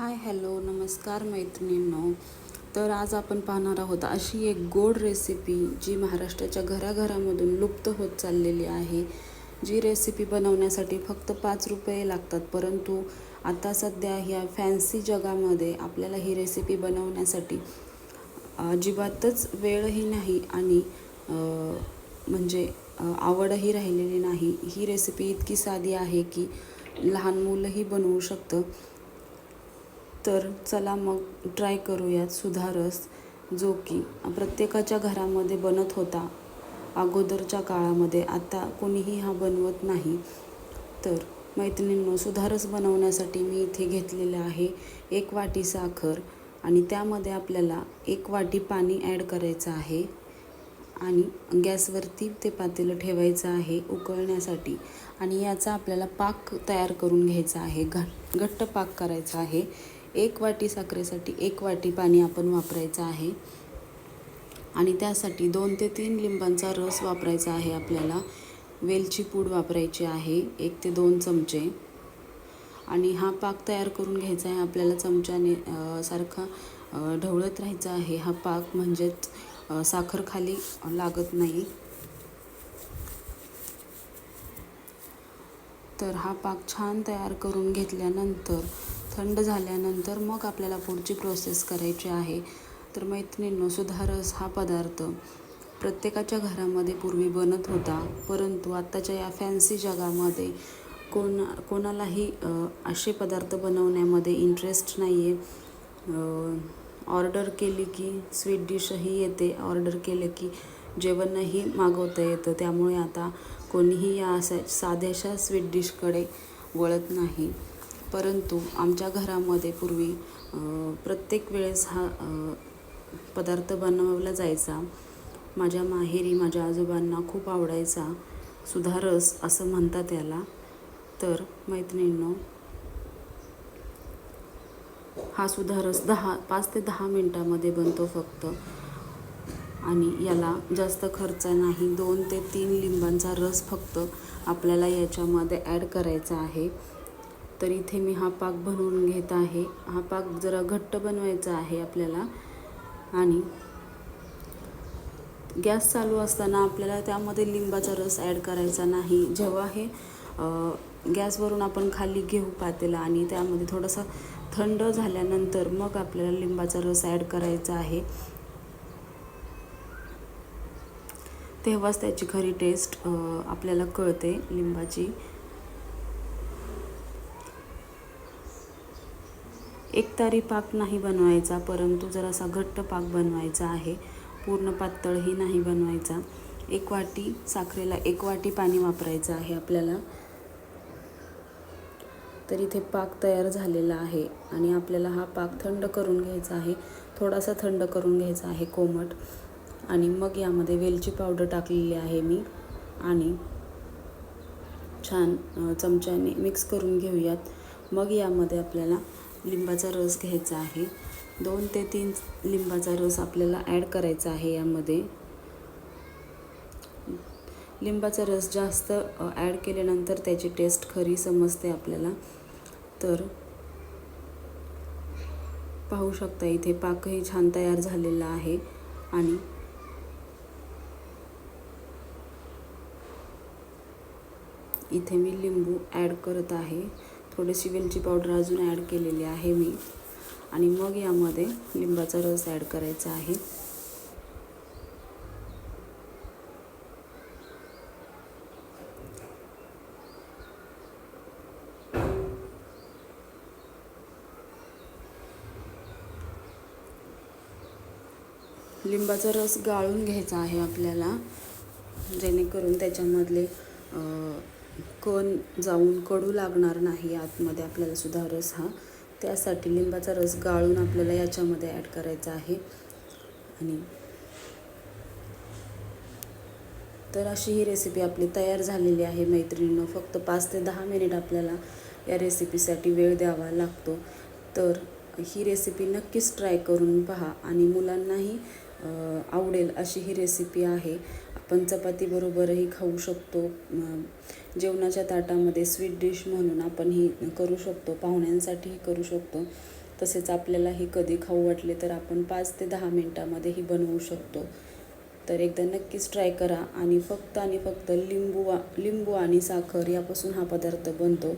Hi hello नमस्कार मैत्रिणींनो. तर आज आपण पाहणार आहोत अशी एक गोड रेसिपी जी महाराष्ट्राच्या घराघरामधून लुप्त होत चाललेली आहे. जी रेसिपी बनवण्यासाठी फक्त पाच रुपये लागतात परंतु आता सध्या ह्या फॅन्सी जगामध्ये आपल्याला ही रेसिपी बनवण्यासाठी अजिबातच वेळही नाही आणि म्हणजे आवडही राहिलेली नाही. ही रेसिपी इतकी साधी आहे की लहान मुलंही बनवू शकतं. तर चला मग ट्राय करूयात सुधारस जो की प्रत्येकाच्या घरामध्ये बनत होता. अगोदरच्या काळामध्ये आता कोणीही हा बनवत नाही. तर मैत्रिणींनो सुधारस बनवण्यासाठी मी इथे घेतलेलं आहे एक वाटी साखर आणि त्यामध्ये आपल्याला एक वाटी पाणी ॲड करायचं आहे आणि गॅसवरती ते पातेलं ठेवायचं आहे उकळण्यासाठी आणि याचा आपल्याला पाक तयार करून घ्यायचा आहे. घट घट्ट पाक करायचा आहे. एक वाटी साखरेसाठी एक वाटी पाणी आपण वापरायचं आहे. आणि त्यासाठी दोन ते तीन लिंबांचा रस वापरायचा आहे आपल्याला. वेलची पूड वापरायची आहे एक ते दोन चमचे. आणि हा पाक तयार करून घ्यायचा आहे. आपल्याला चमच्याने सारखा ढवळत राहायचा आहे. हा पाक म्हणजेच साखर खाली लागत नाही. तर हा पाक छान तयार करून घेतल्यानंतर थंड झाल्यानंतर मग आपल्याला पुढची प्रोसेस करायची आहे. तर मैत्रिणींनो सुधारस हा पदार्थ प्रत्येकाच्या घरामध्ये पूर्वी बनत होता. परंतु आत्ताच्या या फॅन्सी जगामध्ये कोण कोणालाही असे पदार्थ बनवण्यामध्ये इंटरेस्ट नाही आहे ऑर्डर केली की स्वीट डिशही येते. ऑर्डर केलं की जेवणही मागवता येतं. त्यामुळे आता कोणीही या अशा साध्याशा स्वीट डिशकडे वळत नाही. परंतु आमच्या घरामध्ये पूर्वी प्रत्येक वेळेस हा पदार्थ बनवला जायचा. माझ्या माहेरी माझ्या आजोबांना खूप आवडायचा सुधारस असं म्हणतात याला. तर मैत्रिणींनो हा सुधारस दहा पाच ते दहा मिनटामध्ये बनतो फक्त. आणि याला जास्त खर्च नाही दोन ते तीन लिंबांचा रस फक्त आपल्याला याच्यामध्ये ॲड करायचा आहे. तर इथे मी हा पाक बनवून घेत आहे. हा पाक जरा घट्ट बनवायचा आहे आपल्याला. आणि गॅस चालू असताना आपल्याला त्यामध्ये लिंबाचा रस ॲड करायचा नाही. जेव्हा हे गॅसवरून आपण खाली घेऊ पातेला आणि त्यामध्ये थोडंसं थंड झाल्यानंतर मग आपल्याला लिंबाचा रस ॲड करायचा आहे. तेव्हाच त्याची खरी टेस्ट आपल्याला कळते लिंबाची. एकतारी पाक नाही बनवायचा परंतु जरासा घट्ट पाक बनवायचा आहे पूर्ण पातळही नाही बनवायचा एक वाटी साखरेला एक वाटी पाणी वापरायचं आहे आपल्याला. तर इथे पाक तयार झालेला आहे आणि आपल्याला हा पाक थंड करून घ्यायचा आहे थोडासा थंड करून घ्यायचा आहे कोमट. आणि मग यामध्ये वेलची पावडर टाकलेली आहे मी आणि छान चमच्याने मिक्स करून घेऊयात. मग यामध्ये आपल्याला लिंबाचा रस घ्यायचा आहे. दोन ते तीन लिंबाचा रस आपल्याला ॲड करायचा आहे यामध्ये. लिंबाचा रस जास्त ॲड केल्यानंतर त्याची टेस्ट खरी समजते आपल्याला. तर पाहू शकता इथे पाकही छान तयार झालेला आहे आणि इथे मी लिंबू ॲड करत आहे. थोडीशी वेलची पावडर अजून ॲड केलेली आहे मी. आणि मग यामध्ये लिंबाचा रस ॲड करायचा आहे. लिंबाचा रस गाळून घ्यायचा आहे आपल्याला. जेणेकरून त्याच्यामधले कण जाऊन कडू लागणार नाही आतमध्ये आपल्याला सुद्धा रस हा. त्यासाठी लिंबाचा रस गाळून आपल्याला याच्यामध्ये ॲड करायचा आहे. आणि तर अशी ही रेसिपी आपली तयार झालेली आहे मैत्रिणीनं. फक्त पाच ते दहा मिनिट आपल्याला या रेसिपीसाठी वेळ द्यावा लागतो. तर ही रेसिपी नक्कीच ट्राय करून पहा. आणि मुलांनाही आवडेल अशी ही रेसिपी आहे. आपण चपातीबरोबरही खाऊ शकतो. जेवणाच्या ताटामध्ये स्वीट डिश म्हणून आपण ही करू शकतो. पाहुण्यांसाठीही करू शकतो. तसेच आपल्याला हे कधी खाऊ वाटले तर आपण पाच ते दहा मिनटामध्येही बनवू शकतो. तर एकदा नक्कीच ट्राय करा. आणि फक्त आणि फक्त लिंबू वा लिंबू आणि साखर यापासून हा पदार्थ बनतो.